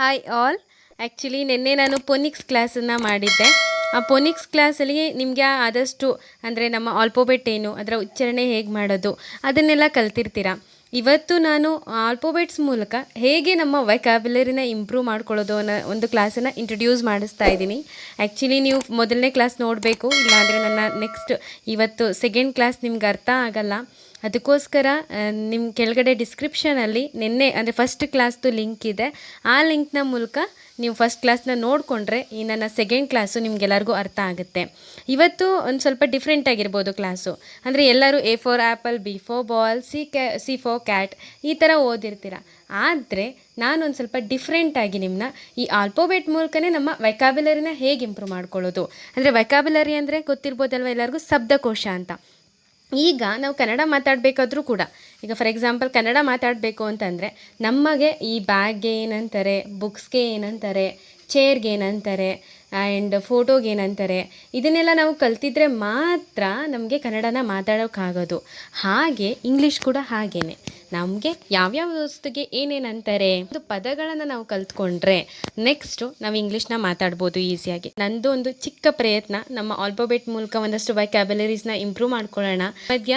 Hi all actually ನಿನ್ನೆ ನಾನು ಪೊನಿಕ್ಸ್ ಕ್ಲಾಸನ್ನು ಮಾಡಿದ್ದೆ. ಆ ಪೊನಿಕ್ಸ್ ಕ್ಲಾಸಲ್ಲಿ ನಿಮಗೆ ಆದಷ್ಟು ಅಂದರೆ ನಮ್ಮ ಆಲ್ಪೋಬೆಟ್ ಏನು, ಅದರ ಉಚ್ಚಾರಣೆ ಹೇಗೆ ಮಾಡೋದು, ಅದನ್ನೆಲ್ಲ ಕಲ್ತಿರ್ತೀರ? ಇವತ್ತು ನಾನು ಆಲ್ಪೋಬೆಟ್ಸ್ ಮೂಲಕ ಹೇಗೆ ನಮ್ಮ ವೈಕ್ಯಾಬ್ಯುಲರಿನ ಇಂಪ್ರೂವ್ ಮಾಡ್ಕೊಳ್ಳೋದು ಅನ್ನೋ ಒಂದು ಕ್ಲಾಸನ್ನು ಇಂಟ್ರೊಡ್ಯೂಸ್ ಮಾಡಿಸ್ತಾ ಇದ್ದೀನಿ. ಆ್ಯಕ್ಚುಲಿ ನೀವು ಮೊದಲನೇ ಕ್ಲಾಸ್ ನೋಡಬೇಕು, ಇಲ್ಲಾಂದರೆ ನನ್ನ ನೆಕ್ಸ್ಟ್ ಇವತ್ತು ಸೆಕೆಂಡ್ ಕ್ಲಾಸ್ ನಿಮ್ಗೆ ಅರ್ಥ ಆಗಲ್ಲ. ಅದಕ್ಕೋಸ್ಕರ ನಿಮ್ಮ ಕೆಳಗಡೆ ಡಿಸ್ಕ್ರಿಪ್ಷನಲ್ಲಿ ನಿನ್ನೆ, ಅಂದರೆ ಫಸ್ಟ್ ಕ್ಲಾಸ್ದು ಲಿಂಕ್ ಇದೆ. ಆ ಲಿಂಕ್ನ ಮೂಲಕ ನೀವು ಫಸ್ಟ್ ಕ್ಲಾಸ್ನ ನೋಡಿಕೊಂಡ್ರೆ ಈ ನನ್ನ ಸೆಕೆಂಡ್ ಕ್ಲಾಸು ನಿಮಗೆಲ್ಲರಿಗೂ ಅರ್ಥ ಆಗುತ್ತೆ. ಇವತ್ತು ಒಂದು ಸ್ವಲ್ಪ ಡಿಫ್ರೆಂಟ್ ಆಗಿರ್ಬೋದು ಕ್ಲಾಸು ಅಂದರೆ ಎಲ್ಲರೂ A for apple B for ball C ಕ್ಯಾ ಸಿ ಫೋ ಕ್ಯಾಟ್ ಈ ಥರ ಓದಿರ್ತೀರ. ಆದರೆ ನಾನೊಂದು ಸ್ವಲ್ಪ ಡಿಫ್ರೆಂಟಾಗಿ ನಿಮ್ಮನ್ನ ಈ ಆಲ್ಪೋಬೆಟ್ ಮೂಲಕನೇ ನಮ್ಮ ವೈಕಾಬ್ಯುಲರಿನ ಹೇಗೆ ಇಂಪ್ರೂವ್ ಮಾಡ್ಕೊಳ್ಳೋದು. ಅಂದರೆ ವೈಕಾಬ್ಯುಲರಿ ಅಂದರೆ ಗೊತ್ತಿರ್ಬೋದಲ್ವ ಎಲ್ಲರಿಗೂ? ಶಬ್ದಕೋಶ ಅಂತ. ಈಗ ನಾವು ಕನ್ನಡ ಮಾತಾಡಬೇಕಾದ್ರೂ ಕೂಡ, ಈಗ ಫಾರ್ ಎಕ್ಸಾಂಪಲ್ ಕನ್ನಡ ಮಾತಾಡಬೇಕು ಅಂತಂದರೆ ನಮಗೆ ಈ ಬ್ಯಾಗ್ಗೆ ಏನಂತಾರೆ ಬುಕ್ಸ್ಗೆ ಏನಂತಾರೆ ಚೇರ್ಗೆ ಏನಂತಾರೆ ಆ್ಯಂಡ್ ಫೋಟೋಗೆ ಏನಂತಾರೆ? ಇದನ್ನೆಲ್ಲ ನಾವು ಕಲ್ತಿದ್ರೆ ಮಾತ್ರ ನಮಗೆ ಕನ್ನಡನ ಮಾತಾಡೋಕ್ಕಾಗೋದು. ಹಾಗೆ ಇಂಗ್ಲೀಷ್ ಕೂಡ ಹಾಗೇ ನಮಗೆ ಯಾವ್ಯಾವ ವಸ್ತುಗೆ ಏನೇನು ಅಂತಾರೆ ಒಂದು ಪದಗಳನ್ನು ನಾವು ಕಲ್ತ್ಕೊಂಡ್ರೆ ನೆಕ್ಸ್ಟು ನಾವು ಇಂಗ್ಲೀಷ್ನ ಮಾತಾಡ್ಬೋದು ಈಸಿಯಾಗಿ ನಂದು ಒಂದು ಚಿಕ್ಕ ಪ್ರಯತ್ನ. ನಮ್ಮ ಆಲ್ಫೋಬೆಟ್ ಮೂಲಕ ಒಂದಷ್ಟು ವೈಕ್ಯಾಬಲರೀಸ್ನ ಇಂಪ್ರೂವ್ ಮಾಡ್ಕೊಳ್ಳೋಣ. ಮಧ್ಯ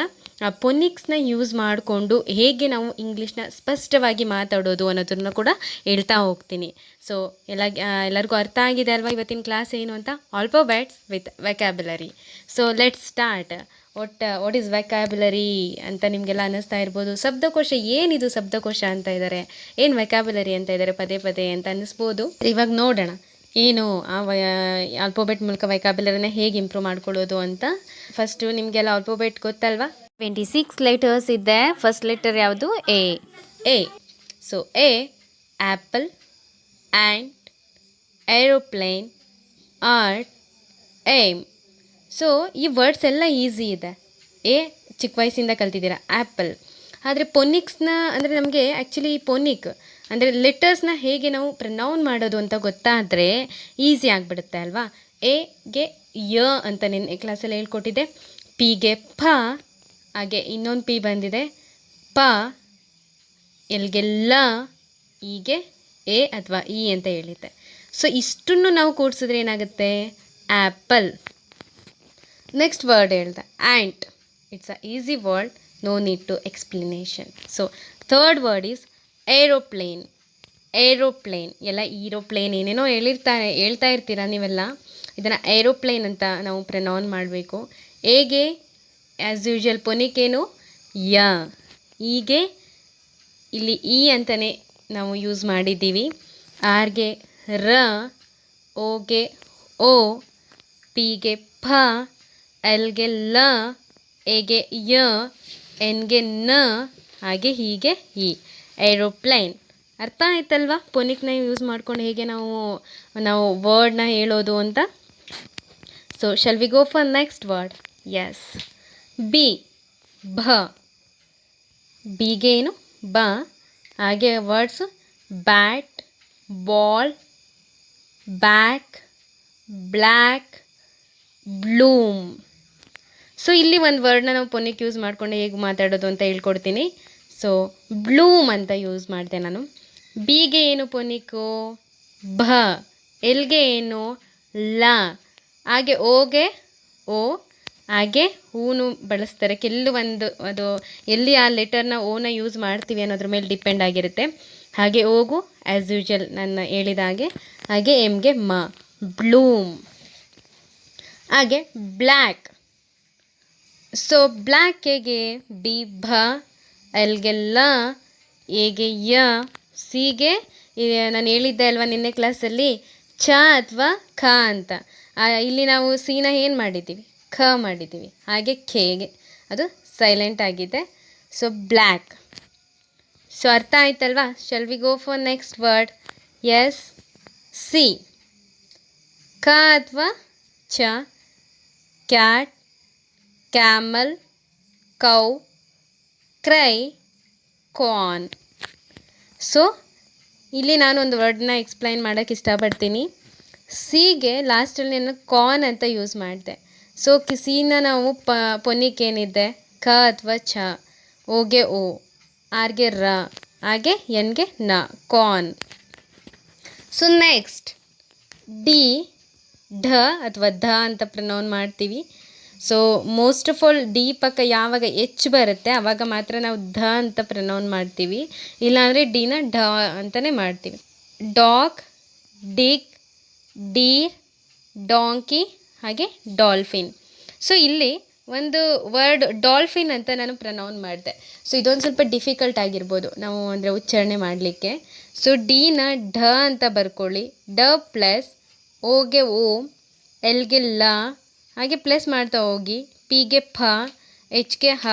ಪೊನಿಕ್ಸ್ನ ಯೂಸ್ ಮಾಡಿಕೊಂಡು ಹೇಗೆ ನಾವು ಇಂಗ್ಲೀಷ್ನ ಸ್ಪಷ್ಟವಾಗಿ ಮಾತಾಡೋದು ಅನ್ನೋದನ್ನು ಕೂಡ ಹೇಳ್ತಾ ಹೋಗ್ತೀನಿ. ಸೊ ಎಲ್ಲ ಎಲ್ಲರಿಗೂ ಅರ್ಥ ಆಗಿದೆ ಅಲ್ವಾ ಇವತ್ತಿನ ಕ್ಲಾಸ್ ಏನು ಅಂತ? Alphabets with vocabulary so let start out what is vocabulary ಅಂತ ನಿಮಗೆಲ್ಲ ಅನ್ನಿಸ್ತಾ ಇರ್ಬೋದು. ಶಬ್ದಕೋಶ ಏನಿದು ಶಬ್ದಕೋಶ ಅಂತ ಇದ್ದಾರೆ ಏನು ವೆಕ್ಯಾಬ್ಯುಲರಿ ಅಂತ ಇದ್ದಾರೆ ಪದೇ ಪದೇ ಅಂತ ಅನ್ನಿಸ್ಬೋದು. ಇವಾಗ ನೋಡೋಣ. ಏನು ಆ ವಯ ಆಲ್ಫೋಬೆಟ್ ಮೂಲಕ ವೈಕಾಬ್ಯುಲರಿನ ಹೇಗೆ ಇಂಪ್ರೂವ್ ಮಾಡ್ಕೊಳ್ಳೋದು ಅಂತ ಫಸ್ಟು ನಿಮಗೆಲ್ಲ ಆಲ್ಫೋಬೆಟ್ ಗೊತ್ತಲ್ವಾ? ಟ್ವೆಂಟಿ ಸಿಕ್ಸ್ ಲೆಟರ್ಸ್ ಇದೆ. ಫಸ್ಟ್ ಲೆಟರ್ ಯಾವುದು? A A so A apple and aeroplane art aim so ಈ ವರ್ಡ್ಸ್ ಎಲ್ಲ ಈಸಿ ಇದೆ. ಎ ಚಿಕ್ಕ ವಯಸ್ಸಿಂದ ಕಲ್ತಿದ್ದೀರಾ ಆ್ಯಪಲ್ ಆದರೆ ಪೊನಿಕ್ಸ್ನ ಅಂದರೆ ನಮಗೆ ಆ್ಯಕ್ಚುಲಿ ಪೊನಿಕ್ ಅಂದರೆ ಲೆಟರ್ಸ್ನ ಹೇಗೆ ನಾವು ಪ್ರನೌನ್ ಮಾಡೋದು ಅಂತ ಗೊತ್ತಾದರೆ ಈಸಿ ಆಗಿಬಿಡುತ್ತೆ ಅಲ್ವಾ? ಎಗೆ ಯ ಅಂತ ನಿನ್ನೆ ಕ್ಲಾಸಲ್ಲಿ ಹೇಳ್ಕೊಟ್ಟಿದ್ದೆ. ಪಿಗೆ ಪ, ಹಾಗೆ ಇನ್ನೊಂದು ಪಿ ಬಂದಿದೆ. ಪ ಎಲ್ಗೆಲ್ಲ ಈಗೆ ಎ ಅಥವಾ ಇ ಅಂತ ಹೇಳಿದ್ದೆ. ಸೊ ಇಷ್ಟನ್ನು ನಾವು ಕೂಡಿಸಿದ್ರೆ ಏನಾಗುತ್ತೆ? ಆ್ಯಪಲ್ ನೆಕ್ಸ್ಟ್ ವರ್ಡ್ ಹೇಳ್ದೆ. Ant it's a easy word no need to explanation so third word is aeroplane aeroplane, ಎಲ್ಲ ಈರೋಪ್ಲೇನ್ ಏನೇನೋ ಹೇಳಿರ್ತಾರೆ ಹೇಳ್ತಾ ಇರ್ತೀರ ನೀವೆಲ್ಲ? ಇದನ್ನು ಏರೋಪ್ಲೇನ್ ಅಂತ ನಾವು ಪ್ರನೌನ್ ಮಾಡಬೇಕು. ಹೇಗೆ? ಆ್ಯಸ್ ಯೂಶ್ವಲ್ ಪೊನಿಕೇನು ಯ. ಹೀಗೆ ಇಲ್ಲಿ ಇ ಅಂತಲೇ ನಾವು ಯೂಸ್ ಮಾಡಿದ್ದೀವಿ. ಆರ್ಗೆ ರ, ಓಗೆ ಓ, ಪಿಗೆ ಫ ಎಲ್ಗೆ ಲ, ಎಗೆ ಯ, ಎನ್ಗೆ ನ, ಹಾಗೆ ಹೀಗೆ ಈ ಏರೋಪ್ಲೈನ್. ಅರ್ಥ ಆಯ್ತಲ್ವಾ? ಪೊನಿಕ್ನ ಯೂಸ್ ಮಾಡ್ಕೊಂಡು ಹೇಗೆ ನಾವು ನಾವು ವರ್ಡ್ನ ಹೇಳೋದು ಅಂತ? So shall we go for next word is B ಭ. ಬಿಗೆ ಏನು? ಬ. ಹಾಗೆ words bat ball back black bloom so ಇಲ್ಲಿ ಒಂದು ವರ್ಡ್ನ ನಾವು ಪೊನಿಕ್ ಯೂಸ್ ಮಾಡಿಕೊಂಡು ಹೇಗೆ ಮಾತಾಡೋದು ಅಂತ ಹೇಳ್ಕೊಡ್ತೀನಿ. ಸೊ ಬ್ಲೂಮ್ ಅಂತ ಯೂಸ್ ಮಾಡಿದೆ ನಾನು. ಬಿಗೆ ಏನು ಪೊನಿಕು ಭ ಎಲ್ಗೆ ಏನು, ಲ, ಹಾಗೆ ಓಗೆ, ಓ, ಹಾಗೆ ಹೂನು ಬಳಸ್ತಾರೆ. ಕೆಲವೊಂದು ಅದು ಎಲ್ಲಿ ಆ ಲೆಟರ್ನ ಓನ ಯೂಸ್ ಮಾಡ್ತೀವಿ ಅನ್ನೋದ್ರ ಮೇಲೆ ಡಿಪೆಂಡ್ ಆಗಿರುತ್ತೆ. ಹಾಗೆ ಓಗು ಆ್ಯಸ್ ಯೂಶಲ್ ನನ್ನ ಹೇಳಿದ ಹಾಗೆ. ಹಾಗೆ ಎಮ್ಗೆ ಮ ಬ್ಲೂಮ್ ಹಾಗೆ ಬ್ಲ್ಯಾಕ್ ಸೊ ಬ್ಲ್ಯಾಕ್ ಹೇಗೆ? ಬಿ, ಭ ಎಲ್ಗೆಲ್ಲ ಎಗೆ ಯ ಸಿಗೆ ನಾನು ಹೇಳಿದ್ದೆ ಅಲ್ವಾ ನಿನ್ನೆ ಕ್ಲಾಸಲ್ಲಿ ಚ ಅಥವಾ ಖ ಅಂತ. ಇಲ್ಲಿ ನಾವು ಸಿನ ಏನು ಮಾಡಿದ್ದೀವಿ? ಖ ಮಾಡಿದ್ದೀವಿ. ಹಾಗೆ ಖೇಗೆ. ಅದು ಸೈಲೆಂಟ್ ಆಗಿದೆ. ಸೊ ಬ್ಲ್ಯಾಕ್ ಸೊ ಅರ್ಥ ಆಯ್ತಲ್ವಾ? Shall we go for next word is C ಕ ಅಥವಾ ಚ cat camel cow cry corn. So, ಇಲ್ಲಿ ನಾನು ಒಂದು ವರ್ಡ್ನ ಎಕ್ಸ್ಪ್ಲೈನ್ ಮಾಡೋಕ್ಕೆ ಇಷ್ಟಪಡ್ತೀನಿ. ಸಿಗೆ ಲಾಸ್ಟಲ್ಲಿ ನಾನು ಕಾನ್ ಅಂತ ಯೂಸ್ ಮಾಡಿದೆ. ಸೊ ಸಿನ ನಾವು ಪ ಪೊನಿಕ್ ಏನಿದೆ? ಕ ಅಥವಾ ಛ. ಓಗೆ ಓ ಆರ್ಗೆ ರ, ಹಾಗೆ ಎನ್ಗೆ ನ, ಕಾನ್. ಸೊ ನೆಕ್ಸ್ಟ್ ಡಿ, ಢ ಅಥವಾ ಧ ಅಂತ ಪ್ರನೌನ್ ಮಾಡ್ತೀವಿ. So most of all D ಪಕ್ಕ ಯಾವಾಗ ಎಚ್ ಬರುತ್ತೆ ಆವಾಗ ಮಾತ್ರ ನಾವು ಧ ಅಂತ ಪ್ರನೌನ್ ಮಾಡ್ತೀವಿ. ಇಲ್ಲಾಂದರೆ ಡಿನ ಢ ಅಂತಲೇ ಮಾಡ್ತೀವಿ. ಡಾಕ್ ಡಿಕ್ ಡೀರ್ ಡಾಂಕಿ ಹಾಗೆ ಡಾಲ್ಫಿನ್ ಸೊ ಇಲ್ಲಿ ಒಂದು ವರ್ಡ್ ಡಾಲ್ಫಿನ್ ಅಂತ ನಾನು ಪ್ರನೌನ್ ಮಾಡಿದೆ. ಸೊ ಇದೊಂದು ಸ್ವಲ್ಪ ಡಿಫಿಕಲ್ಟ್ ಆಗಿರ್ಬೋದು ನಾವು ಅಂದರೆ ಉಚ್ಚಾರಣೆ ಮಾಡಲಿಕ್ಕೆ. ಸೊ ಡಿನ ಢ ಅಂತ ಬರ್ಕೊಳ್ಳಿ. ಡ ಪ್ಲಸ್ ಓಗೆ ಓ ಎಲ್ಗೆ ಲ ಹಾಗೆ ಪ್ಲಸ್ ಮಾಡ್ತಾ ಹೋಗಿ. ಪಿಗೆ ಫ ಎಚ್ಗೆ ಹ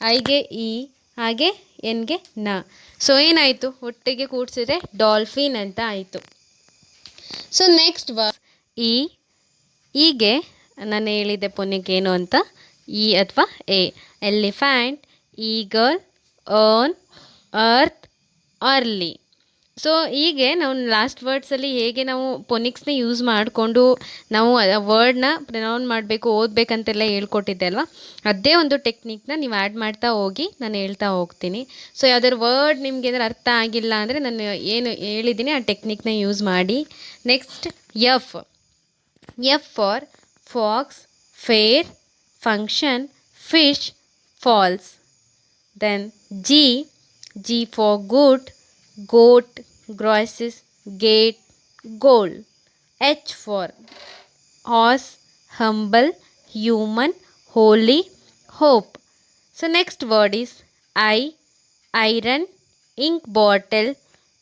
ಐಗೆ ಇ ಹಾಗೆ ಎನ್ಗೆ ನ. ಸೊ ಏನಾಯಿತು? ಒಟ್ಟಿಗೆ ಕೂಡಿಸಿದ್ರೆ ಡಾಲ್ಫಿನ್ ಅಂತ ಆಯಿತು. ಸೊ ನೆಕ್ಸ್ಟ್ ವ ಇ ಹೀಗೆ ನಾನು ಪುಣ್ಯಕ್ಕೆ ಏನು ಅಂತ? ಇ ಅಥವಾ A elephant eagle earn earth early so ಹೀಗೆ ನಾವು ಲಾಸ್ಟ್ ವರ್ಡ್ಸಲ್ಲಿ ಹೇಗೆ ನಾವು ಪೊನಿಕ್ಸ್ನ ಯೂಸ್ ಮಾಡಿಕೊಂಡು ನಾವು ವರ್ಡ್ನ ಪ್ರನೌನ್ ಮಾಡಬೇಕು, ಓದಬೇಕಂತೆಲ್ಲ ಹೇಳ್ಕೊಟ್ಟಿದ್ದೆ ಅಲ್ವಾ? ಅದೇ ಒಂದು ಟೆಕ್ನಿಕ್ನ ನೀವು ಆ್ಯಡ್ ಮಾಡ್ತಾ ಹೋಗಿ ನಾನು ಹೇಳ್ತಾ ಹೋಗ್ತೀನಿ. ಸೊ ಯಾವ್ದಾದ್ರು ವರ್ಡ್ ನಿಮ್ಗೆ ಏನಾದ್ರು ಅರ್ಥ ಆಗಿಲ್ಲ ಅಂದರೆ ನಾನು ಏನು ಹೇಳಿದ್ದೀನಿ ಆ ಟೆಕ್ನಿಕ್ನ ಯೂಸ್ ಮಾಡಿ. Next F F for fox fair function fish falls then G G for good goat, grosses, gate, goal. H for horse, humble, human, holy, hope. So next word is I, iron, ink bottle,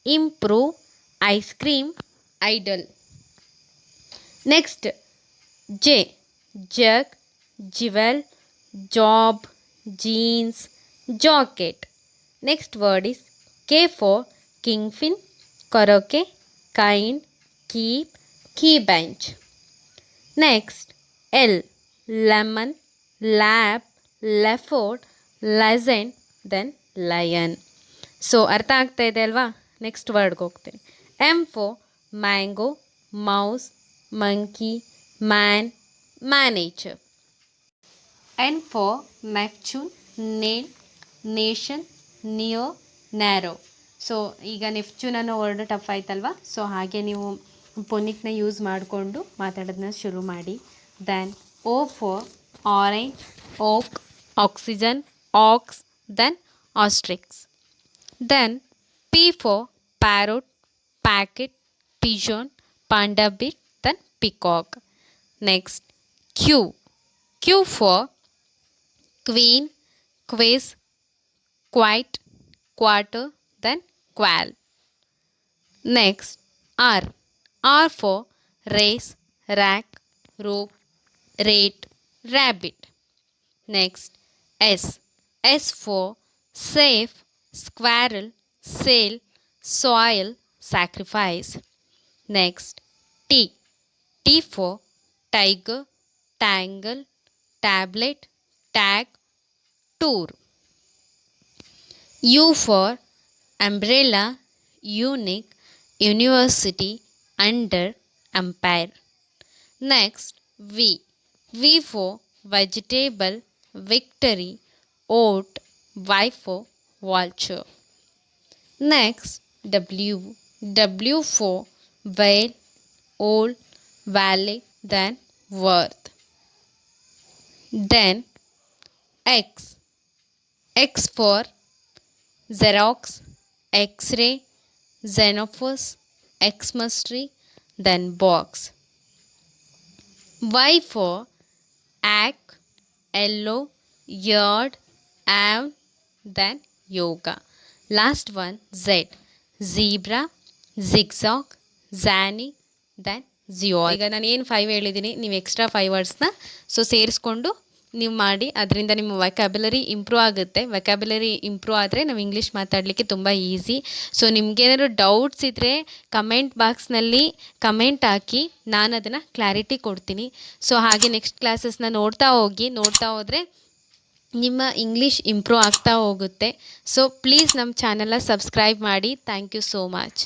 improve, ice cream, idol. Next J, jug, jewel, job, jeans, jacket. Next word is K for kingpin, karaoke, kind, keep, key bench. Next, L, lemon, lap, leopard, legend, then lion. So ಅರ್ಥ ಆಗ್ತಾ ಇದೆ ಅಲ್ವಾ next ವರ್ಡ್ಗೆ ಹೋಗ್ತೀನಿ M for mango mouse monkey man manager N for Neptune nail nation neo narrow so ಈಗ Neptune ಅನ್ನೋ word tough ಆಯ್ತಲ್ವ? So ಹಾಗೆ ನೀವು ಪೊನಿಕ್ನ ಯೂಸ್ ಮಾಡಿಕೊಂಡು ಮಾತಾಡೋದನ್ನ ಶುರು ಮಾಡಿ. Then O for orange oak oxygen ox then ostriches then P for parrot packet pigeon panda bit then peacock next Q Q for queen ಕ್ವೇಸ್ quite quarter, then qual. Next, R. R for race, rack, rope, rate, rabbit. Next, S. S for safe, squirrel, sail, soil, sacrifice. Next, T. T for tiger, tangle, tablet, tag, tour. U for umbrella, unique, university, under, empire. Next, V. V for vegetable, victory, oat, Y for vulture. Next, W. W for whale, old, valley, then worth. Then X. X for Xerox, X-ray, Xenophus, Xmas tree, then box. Y for ack, yellow, yard, am, then yoga. Last one Z. Zebra, zigzag, zany, then Jio ಈಗ ನಾನು ಏನು five ಹೇಳಿದ್ದೀನಿ ನೀವು extra five ವರ್ಡ್ಸ್ನ so ಸೇರಿಸ್ಕೊಂಡು ನೀವು ಮಾಡಿ, ಅದರಿಂದ ನಿಮ್ಮ ವೆಕ್ಯಾಬ್ಯುಲರಿ ಇಂಪ್ರೂವ್ ಆಗುತ್ತೆ. ವೆಕ್ಯಾಬ್ಯುಲರಿ ಇಂಪ್ರೂವ್ ಆದರೆ ನಾವು ಇಂಗ್ಲೀಷ್ ಮಾತಾಡಲಿಕ್ಕೆ ತುಂಬ ಈಸಿ ಸೊ ನಿಮಗೇನಾದ್ರು ಡೌಟ್ಸ್ ಇದ್ದರೆ ಕಮೆಂಟ್ ಬಾಕ್ಸ್ನಲ್ಲಿ ಕಮೆಂಟ್ ಹಾಕಿ, ನಾನು ಅದನ್ನು ಕ್ಲಾರಿಟಿ ಕೊಡ್ತೀನಿ. ಸೊ ಹಾಗೆ ನೆಕ್ಸ್ಟ್ ಕ್ಲಾಸಸ್ನ ನೋಡ್ತಾ ಹೋಗಿ, ನೋಡ್ತಾ ಹೋದರೆ ನಿಮ್ಮ ಇಂಗ್ಲೀಷ್ ಇಂಪ್ರೂವ್ ಆಗ್ತಾ ಹೋಗುತ್ತೆ. ಸೊ ಪ್ಲೀಸ್ ನಮ್ಮ ಚಾನಲ್ನ ಸಬ್ಸ್ಕ್ರೈಬ್ ಮಾಡಿ. Thank you so much